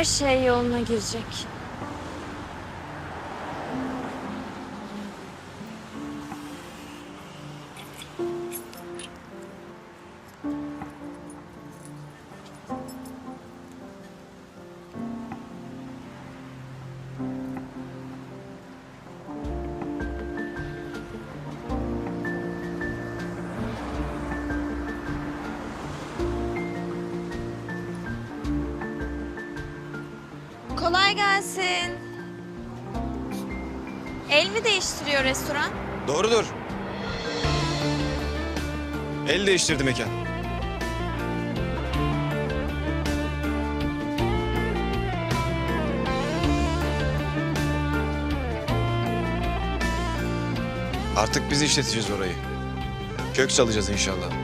Her şey yoluna girecek. El mi değiştiriyor restoran? Doğrudur. El değiştirdi mekan. Artık biz işleteceğiz orayı. Kök salacağız inşallah.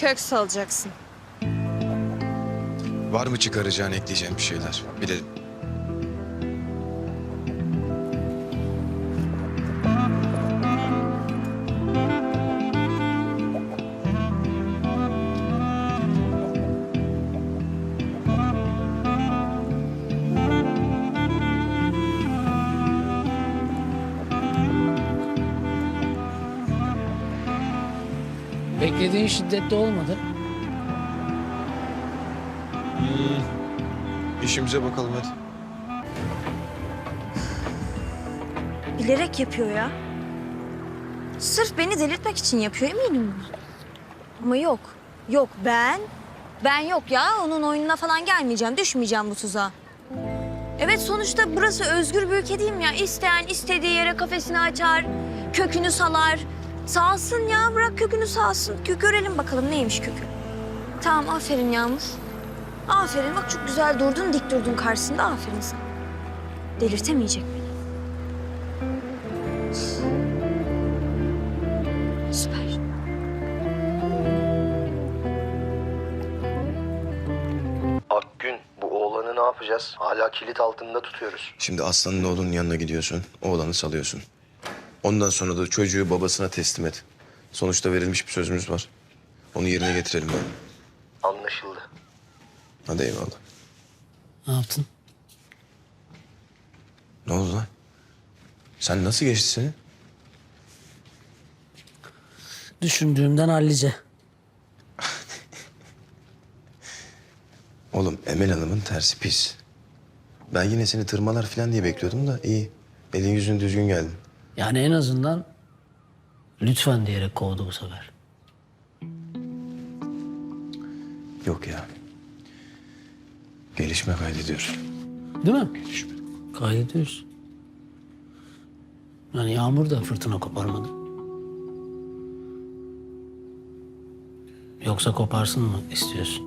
Kök salacaksın. Var mı çıkaracağın ekleyeceğim bir şeyler? Bilelim. Beklediğin şiddette olmadı. İşimize bakalım hadi. Bilerek yapıyor ya. Sırf beni delirtmek için yapıyor eminim buna. Ama yok. Yok ben. Ben yok ya. Onun oyununa falan gelmeyeceğim. Düşmeyeceğim bu tuzağa. Evet sonuçta burası özgür bir ülke değil mi ya? İsteyen istediği yere kafesini açar, kökünü salar. Salsın ya bırak kökünü salsın. Gö- Görelim bakalım neymiş kökü. Tamam aferin Yağmur. Aferin bak çok güzel durdun dik durdun karşısında aferin sana. Delirtemeyecek beni. Süper. Akgün bu oğlanı ne yapacağız? Hala kilit altında tutuyoruz. Şimdi Aslan'ın oğlunun yanına gidiyorsun. Oğlanı salıyorsun. Ondan sonra da çocuğu babasına teslim et. Sonuçta verilmiş bir sözümüz var. Onu yerine getirelim yani. Anlaşıldı. Hadi eyvallah. Ne yaptın? Ne oldu lan? Sen nasıl geçti seni? Düşündüğümden hallice. Oğlum Emel Hanım'ın tersi pis. Ben yine seni tırmalar falan diye bekliyordum da iyi. Elin yüzün düzgün geldin. Yani en azından lütfen diyerek kovdu bu sefer. Yok ya. Gelişme kaydediyor. Değil mi? Gelişme. Kaydediyoruz. Yani yağmur da fırtına koparmadı. Yoksa koparsın mı istiyorsun?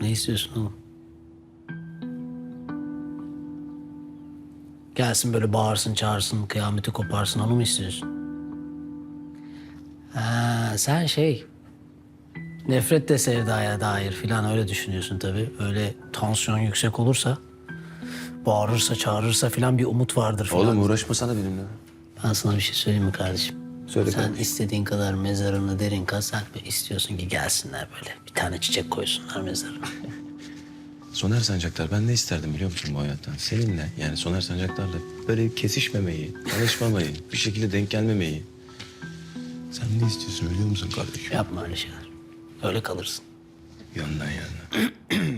Ne istiyorsun oğlum? Gelsin böyle bağırsın, çağırsın, kıyameti koparsın onu mu istiyorsun? Ha, sen şey... Nefret de sevdaya dair filan öyle düşünüyorsun tabii. Öyle tansiyon yüksek olursa, bağırırsa, çağırırsa filan bir umut vardır filan. Oğlum uğraşma sana benimle. Ben sana bir şey söyleyeyim mi kardeşim? Söyle Sen kardeşim. istediğin kadar mezarını derin kaz. Sen istiyorsun ki gelsinler böyle. Bir tane çiçek koysunlar mezarına. Soner Sancaktar ben ne isterdim biliyor musun bu hayattan? Seninle yani Soner Sancaktar'la böyle kesişmemeyi, tanışmamayı, bir şekilde denk gelmemeyi. Sen ne istiyorsun biliyor musun kardeşim? Yapma öyle şeyler. Öyle kalırsın. Yandan yandan.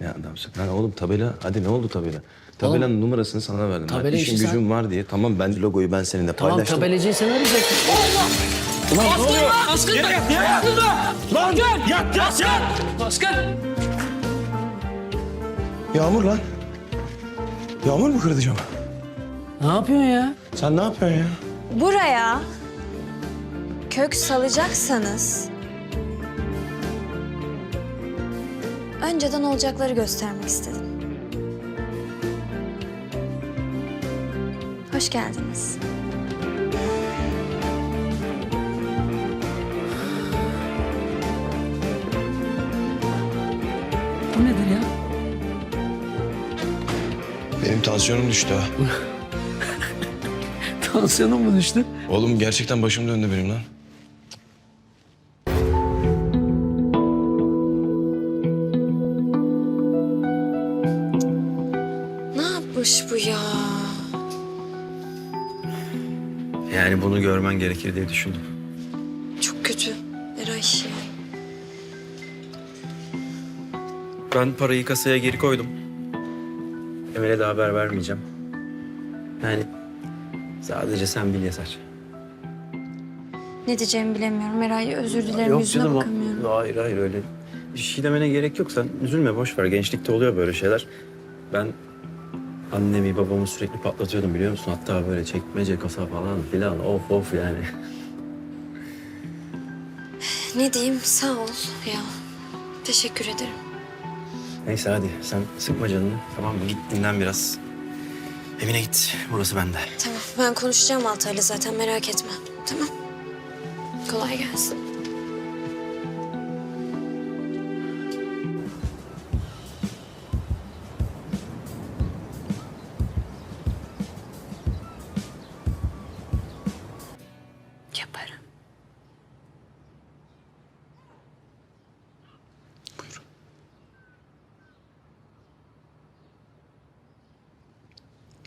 ne adamsın? Lan oğlum tabela, hadi ne oldu tabela? Tabelanın numarasını sana verdim. tabela ben. işi İşin sen- gücüm var diye. Tamam ben logoyu ben seninle Tamam paylaştım. tabelacıyı sen arayacaksın. Yağmur lan. Yağmur mu kırdı camı? Ne yapıyorsun ya? Sen ne yapıyorsun ya? Buraya kök salacaksanız önceden olacakları göstermek istedim. Hoş geldiniz. Bu nedir ya? Tansiyonum düştü ha. Tansiyonun mu düştü? Oğlum gerçekten başım döndü benim lan. Ne yapmış bu ya? Yani bunu görmen gerekir diye düşündüm. Çok kötü. Eray. Ben parayı kasaya geri koydum. Emel'e de haber vermeyeceğim. Yani sadece sen bil yeter. Ne diyeceğimi bilemiyorum. Eray özür dilerim. Yok Yüzüne canım. bakamıyorum. Hayır hayır öyle. Bir şey demene gerek yok. Sen üzülme boş ver. Gençlikte oluyor böyle şeyler. Ben annemi babamı sürekli patlatıyordum biliyor musun? Hatta böyle çekmece kasa falan filan of of yani. Ne diyeyim? Sağ ol ya. Teşekkür ederim. Neyse hadi sen sıkma canını tamam mı? Git dinlen biraz. Evine git. Burası bende. Tamam. Ben konuşacağım Altay'la zaten merak etme. Tamam. Kolay gelsin.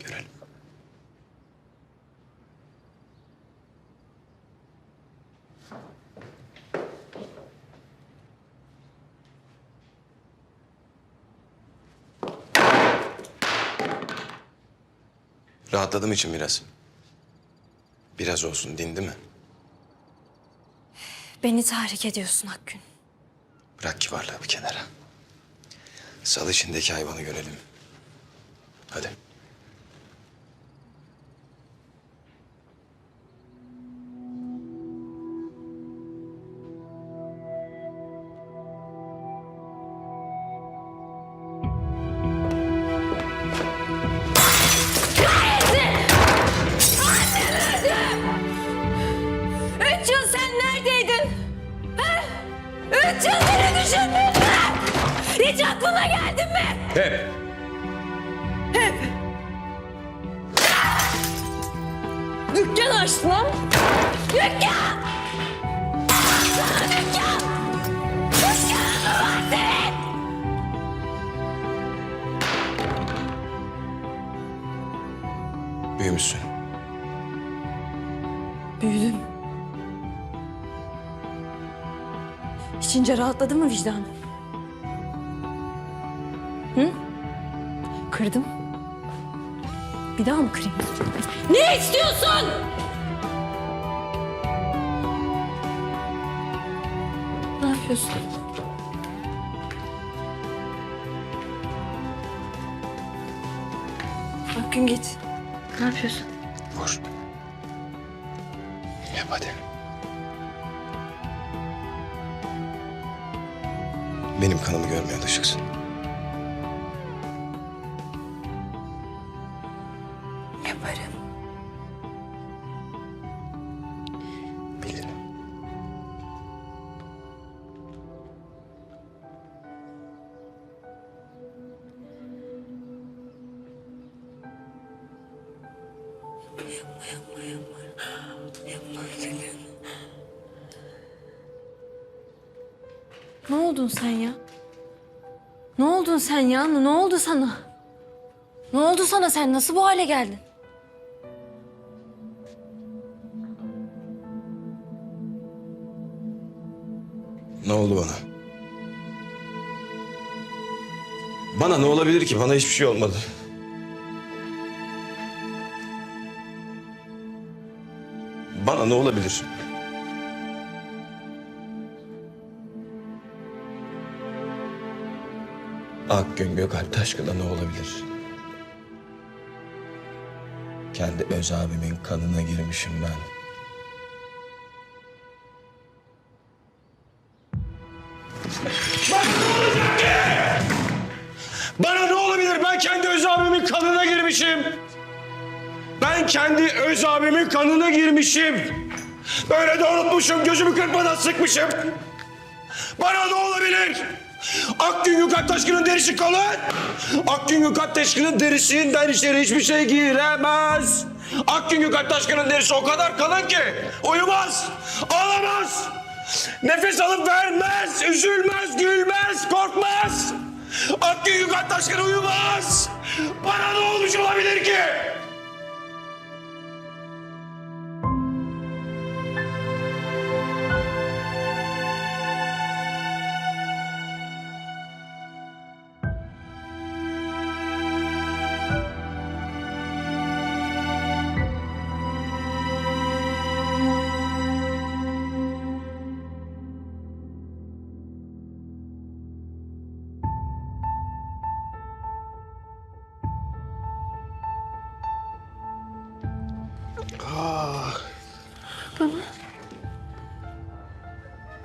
Görelim. Rahatladım için biraz. Biraz olsun dindi mi? Beni tahrik ediyorsun Akgün. Bırak kibarlığı bir kenara. Sal içindeki hayvanı görelim. Hadi. Üç yıl sen neredeydin? Ha? Üç yıl beni düşündün mü? Hiç aklına geldin mi? Hep. Dükkan açtın lan. Dükkan! Sana dükkan! Dükkanın mı var senin? Büyümüşsün. Büyüdüm. İçince rahatladı mı vicdanın? Hı? Kırdım. Bir daha mı kırayım? Ne istiyorsun? Ne yapıyorsun? Akgün git. Ne yapıyorsun? Vur. Yap hadi. Benim kanımı görmeye alışıksın. Sen ya? Ne oldu sana? Ne oldu sana sen? Nasıl bu hale geldin? Ne oldu bana? Bana ne olabilir ki? Bana hiçbir şey olmadı. Bana ne olabilir? Akgün Gökalp Taşkın'a ne olabilir? Kendi öz abimin kanına girmişim ben. Bana ne olabilir? Ben kendi öz abimin kanına girmişim. Ben kendi öz abimin kanına girmişim. Böyle de unutmuşum, gözümü kırpmadan sıkmışım. Bana ne olabilir? Akgün Yukat Taşkın'ın derisi kalın. Akgün Yukat Taşkın'ın derisinden içeri hiçbir şey giremez. Akgün Yukat Taşkın'ın derisi o kadar kalın ki uyumaz, ağlamaz. Nefes alıp vermez, üzülmez, gülmez, korkmaz. Akgün Yukat Taşkın uyumaz. Bana ne olmuş olabilir ki?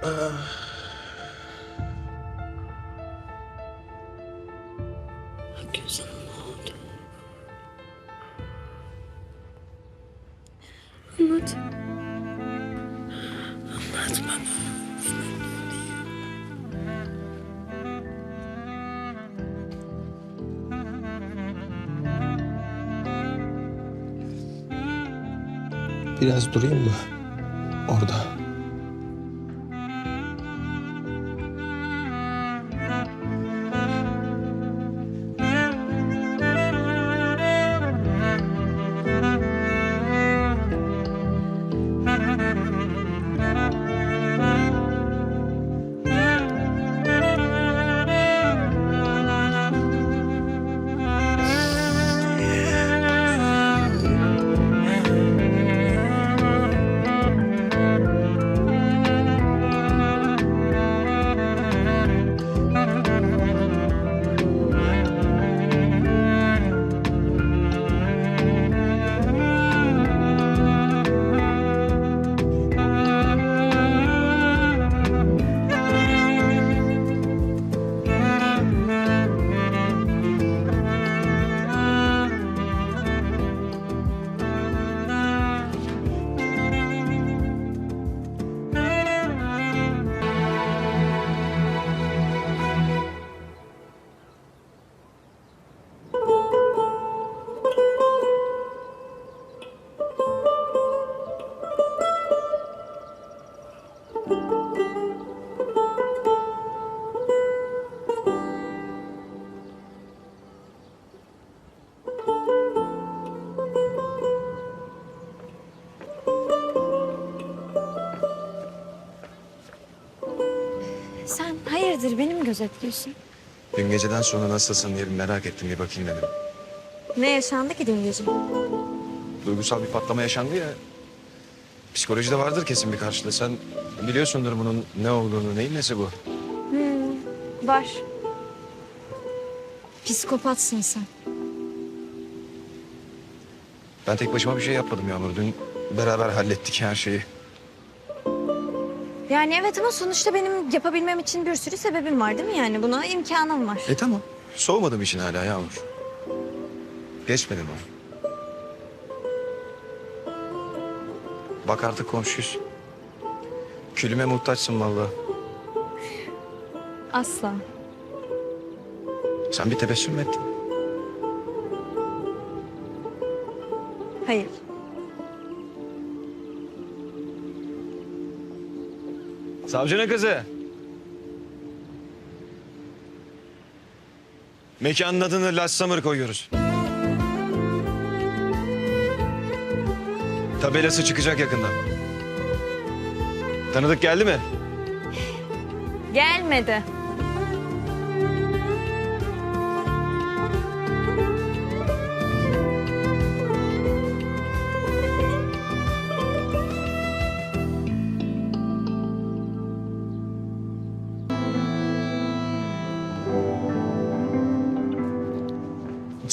Anlat. Anlat bana. Biraz durayım mı? Orada. Gözetliyorsun? Dün geceden sonra nasılsın diye bir merak ettim bir bakayım dedim. Ne yaşandı ki dün gece? Duygusal bir patlama yaşandı ya. Psikolojide vardır kesin bir karşılığı. Sen biliyorsundur bunun ne olduğunu, neyin nesi bu? Var. Psikopatsın sen. Ben tek başıma bir şey yapmadım Yağmur. Dün beraber hallettik her şeyi. Yani evet ama sonuçta benim yapabilmem için bir sürü sebebim var değil mi yani? Buna imkanım var. E tamam. Soğumadım için hala Yağmur. Geçmedim o. Bak artık komşuyuz. Külüme muhtaçsın vallahi. Asla. Sen bir tebessüm mü ettin? Hayır. Savcının kızı. Mekanın adını Last Summer koyuyoruz. Tabelası çıkacak yakında. Tanıdık geldi mi? Gelmedi.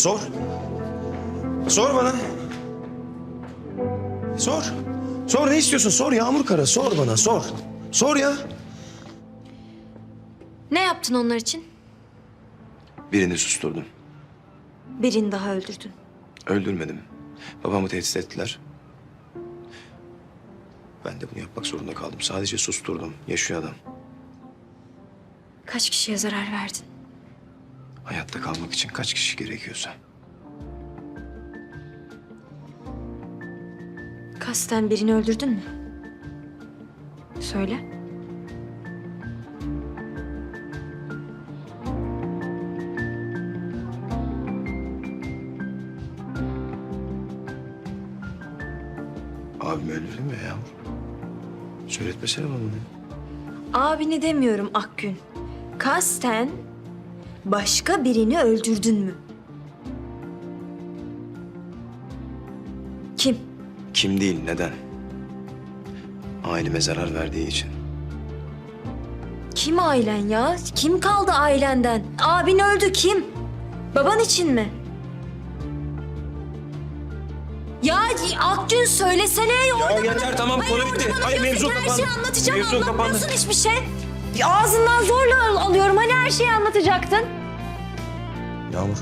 Sor. Sor bana. Sor. Sor ne istiyorsun? Sor Yağmur Kara. Sor bana sor. Sor ya. Ne yaptın onlar için? Birini susturdum. Birini daha öldürdün. Öldürmedim. Babamı tehdit ettiler. Ben de bunu yapmak zorunda kaldım. Sadece susturdum. Yaşıyor adam. Kaç kişiye zarar verdin? Hayatta kalmak için kaç kişi gerekiyorsa. Kasten birini öldürdün mü? Söyle. Abimi öldürdün mü ya Yağmur? Söyletmesene bana bunu. Abini demiyorum Akgün. Kasten başka birini öldürdün mü? Kim? Kim değil, neden? Aileme zarar verdiği için. Kim ailen ya? Kim kaldı ailenden? Abin öldü kim? Baban için mi? Ya Akgün söylesene ya. Yeter tamam konu bitti. Hayır mevzu Her kapandı. şeyi anlatacağım Mevzu kapandı. anlatmıyorsun hiçbir şey. Ya Ağzından zorla al- alıyorum. Hani her şeyi anlatacaktın? Yağmur.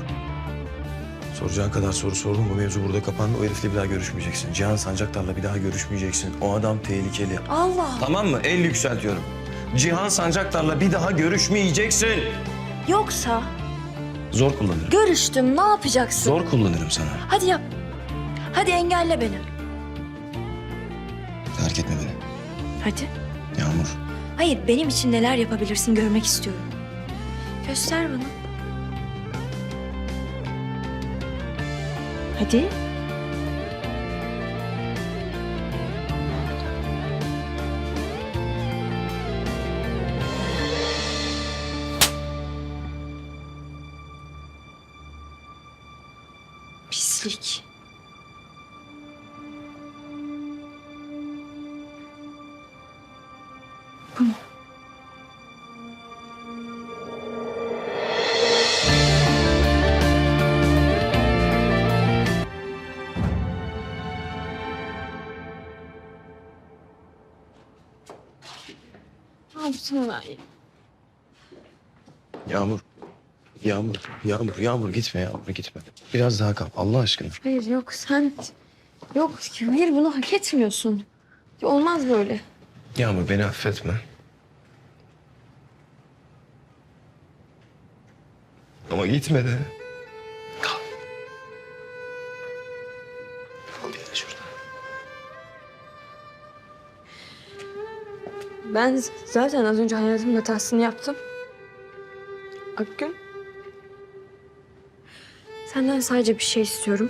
Soracağın kadar soru sordum. Bu mevzu burada kapandı. O herifle bir daha görüşmeyeceksin. Cihan Sancaktar'la bir daha görüşmeyeceksin. O adam tehlikeli. Allah. Tamam mı? El yükseltiyorum. Cihan Sancaktar'la bir daha görüşmeyeceksin. Yoksa Zor kullanırım. görüştüm ne yapacaksın? Zor kullanırım sana. Hadi yap. Hadi engelle beni. Terk etme beni. Hadi. Yağmur. Hayır benim için neler yapabilirsin görmek istiyorum. Göster bana. Hadi. Pislik. Yaptım ben ya? Yağmur. Yağmur. Yağmur. Yağmur gitme Yağmur gitme. Biraz daha kal Allah aşkına. Hayır yok sen... Yok hayır bunu hak etmiyorsun. Olmaz böyle. Yağmur beni affetme. Ama gitme de. Ben zaten az önce hayatımın hatasını yaptım. Akgün. Senden sadece bir şey istiyorum.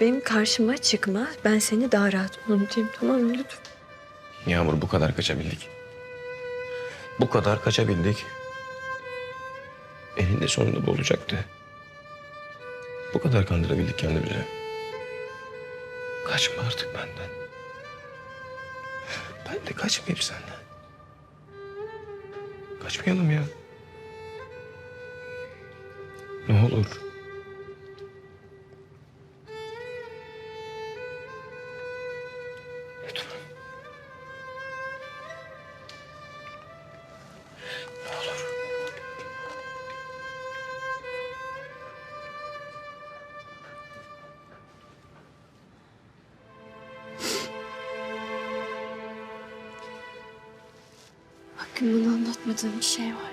Benim karşıma çıkma. Ben seni daha rahat unutayım tamam mı lütfen? Yağmur bu kadar kaçabildik. Bu kadar kaçabildik. Eninde sonunda bu olacaktı. Bu kadar kandırabildik kendimizi. Kaçma artık benden. Ben de kaçmayayım senden. Kaçmayalım ya. Ne olur. Akgün bana anlatmadığın bir şey var.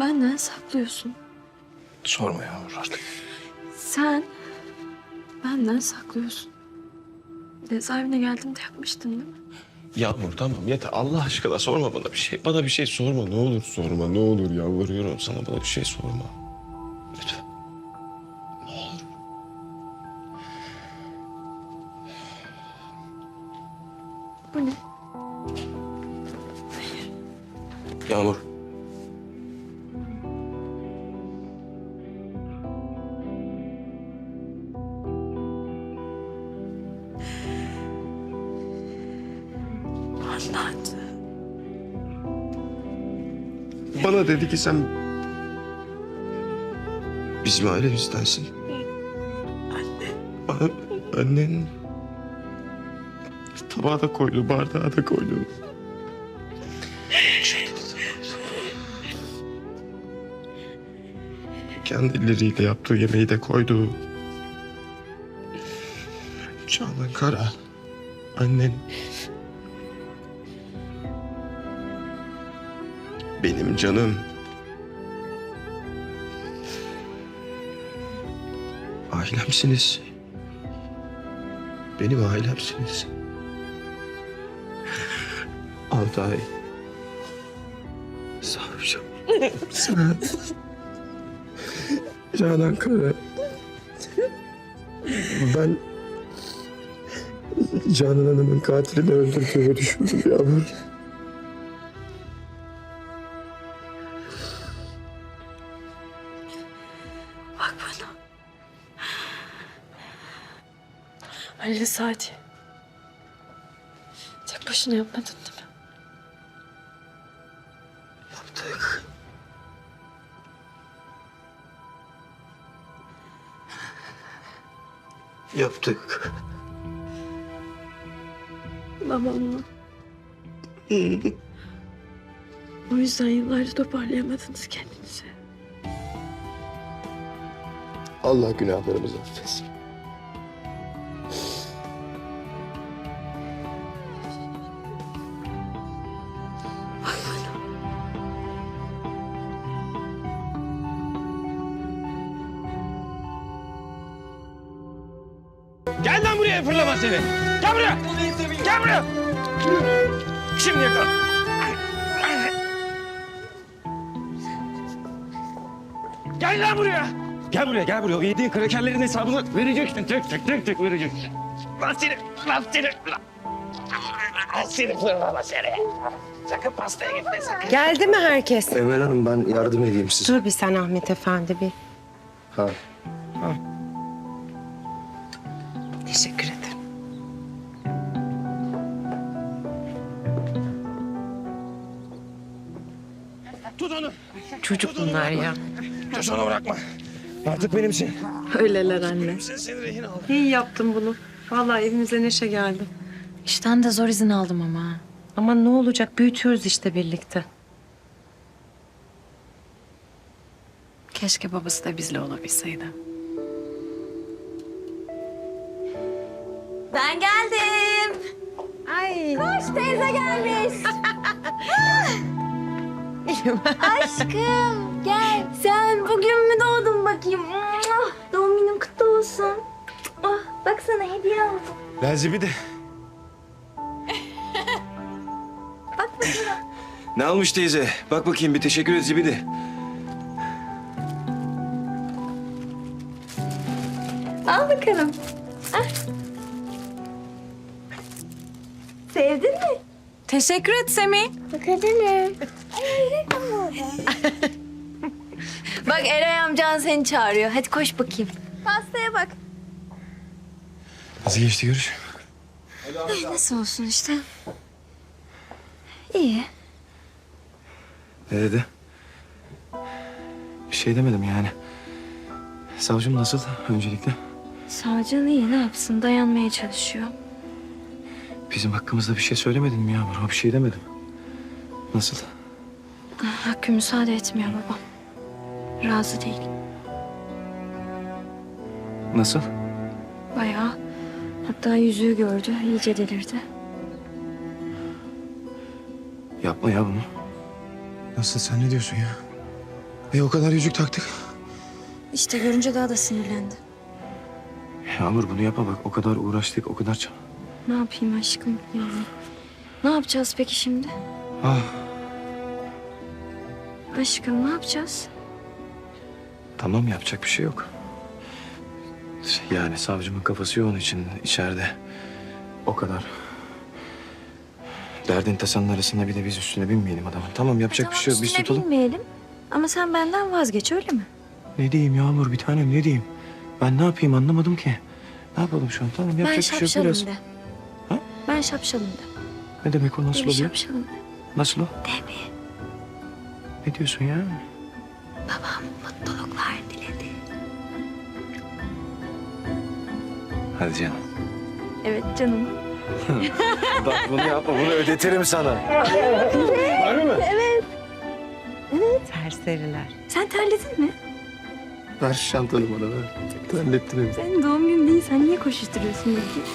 Benden saklıyorsun. Sorma Yağmur artık. Sen benden saklıyorsun. Cezaevine geldiğimde yapmıştın değil mi? Yağmur tamam yeter Allah aşkına sorma bana bir şey. Bana bir şey sorma ne olur sorma ne olur yalvarıyorum sana bana bir şey sorma. Bana dedi ki sen bizim ailemizdensin. Anne. Annen tabağa da koydu, bardağa da koydu. Kendi elleriyle yaptığı yemeği de koydu. Canan Kara, annen Benim canım. Ailemsiniz. Benim ailemsiniz. Altay. Savcım. Sen. Canan Kara. Ben Canan Hanım'ın katilini öldürdüğümü düşündüm yavrum. Sadi. Tek başına yapmadın değil mi? Yaptık. Yaptık. Babamla. o yüzden yıllarca toparlayamadınız kendinizi. Allah günahlarımızı affetsin. Seni. Gel buraya. Gel buraya. Şimdi yakala. Gel lan buraya. Gel buraya, gel buraya. O yediğin krakerlerin hesabını vereceksin. Tek tek tek tek vereceksin. Lan seni, lan seni. Lan seni fırlama seni. Sakın pastaya gitme sakın. Geldi mi herkes? Emel Hanım ben yardım edeyim size. Dur bir sen Ahmet Efendi bir. Ha. Teşekkür ederim. Çocuk bunlar ya. Tut onu bırakma. Artık benimsin. Öyleler anne. Sen seni rehin al. İyi yaptın bunu. Vallahi evimize neşe geldi. İşten de zor izin aldım ama. Ama ne olacak büyütüyoruz işte birlikte. Keşke babası da bizle olabilseydi. Ben geldim. Ay. Koş teyze gelmiş. Aşkım gel. Sen bugün mü doğdun bakayım? Doğum günün kutlu olsun. Ah, bak sana hediye aldım. Ben Zibidi. Bak bakayım. Ne almış teyze? Bak bakayım bir teşekkür et Zibidi. Al bakalım. Ah. Sevdin mi? Teşekkür et Semih. Bak Eray amcan seni çağırıyor. Hadi koş bakayım. Pastaya bak. Nasıl geçti görüş? Nasıl olsun işte. İyi. Ne dedi? Bir şey demedim yani. Savcım nasıl öncelikle? Savcın iyi ne yapsın dayanmaya çalışıyor. Bizim hakkımızda bir şey söylemedin mi Yağmur? O bir şey demedim. Nasıl? Hakkı müsaade etmiyor babam. Razı değil. Nasıl? Bayağı. Hatta yüzüğü gördü. iyice delirdi. Yapma ya bunu. Nasıl sen ne diyorsun ya? E o kadar yüzük taktık. İşte görünce daha da sinirlendi. Yağmur bunu yapma bak. O kadar uğraştık, o kadar çal. Ne yapayım aşkım yani? Ne yapacağız peki şimdi? Ah. Aşkım ne yapacağız? Tamam yapacak bir şey yok. Yani savcımın kafası yoğun için içeride. O kadar. Derdin tasanın arasında bir de biz üstüne binmeyelim adamın. Tamam yapacak bir şey yok. Biz üstüne tutalım. binmeyelim. Ama sen benden vazgeç öyle mi? Ne diyeyim Yağmur bir tanem ne diyeyim? Ben ne yapayım anlamadım ki. Ne yapalım şu an? Tamam ben yapacak bir şey yok biraz. de. Ha? Ben şapşalım de. Ne demek o nasıl De bir oluyor? şapşalım de. Nasıl o? De bir. Ne diyorsun ya? Babam mutluluklar diledi. Hadi canım. Evet canım. Bak bunu yapma bunu ödetirim sana. Serseriler. Sen terledin mi? Ver şantanı bana ver. Terlettin beni. Senin doğum günün değil. Sen niye koşuşturuyorsun peki?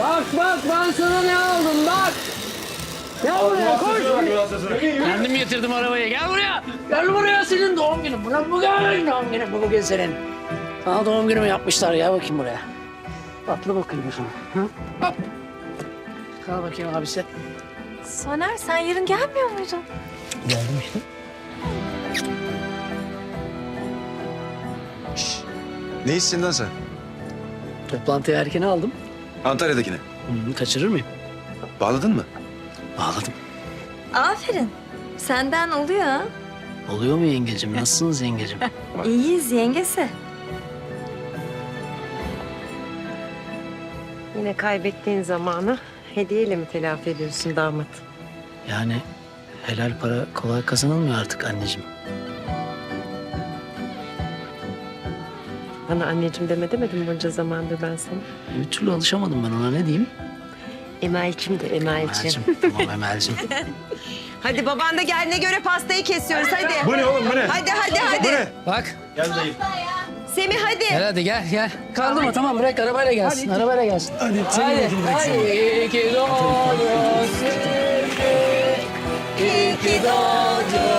Bak bak ben sana ne aldım bak. Gel buraya koş. Kendim getirdim arabayı. Gel buraya. Gel buraya senin doğum günün. Buna bugün doğum günün. Bu bugün senin. Sana doğum günümü yapmışlar. Gel bakayım buraya. Atla bakayım şuna. Hı? Hop. Kal bakayım abisi. Soner sen yarın gelmiyor muydun? Geldim işte. Ne hissin lan sen? Toplantıyı erken aldım. Antalya'dakine. Hı, kaçırır mıyım? Bağladın mı? Bağladım. Aferin. Senden oluyor ha. Oluyor mu yengecim? Nasılsınız yengecim? İyiyiz yengesi. Yine kaybettiğin zamanı hediyeyle mi telafi ediyorsun damat? Yani helal para kolay kazanılmıyor artık anneciğim. Bana anneciğim deme demedim bunca zamandır ben sana. Bir türlü alışamadım ben ona ne diyeyim? Emel'cim de Emel'cim. Tamam Emel'cim. Hadi baban da geldiğine göre pastayı kesiyoruz hadi. Bu ne oğlum bu ne? Hadi hadi hadi. Bak Semih hadi. gel hadi gel gel. Kaldı mı? Tamam bırak arabayla gelsin. Arabayla gelsin. Hadi hadi. Hadi. İyi ki doğdun. İyi ki doğdun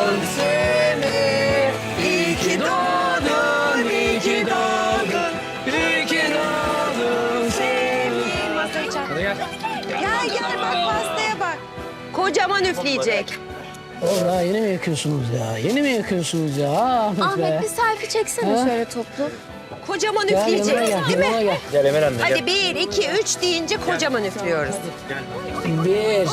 Kocaman üfleyecek. Oğlum daha yeni mi yakıyorsunuz ya? Yeni mi yakıyorsunuz ya? Ah, Ahmet, be. Ahmet bir selfie çeksene Ha? şöyle toplu. Kocaman Gel yanıma üfleyecek gel, değil mi? yanıma gel. Gel Emel anne Hadi bir, iki, üç deyince kocaman üflüyoruz. Bir,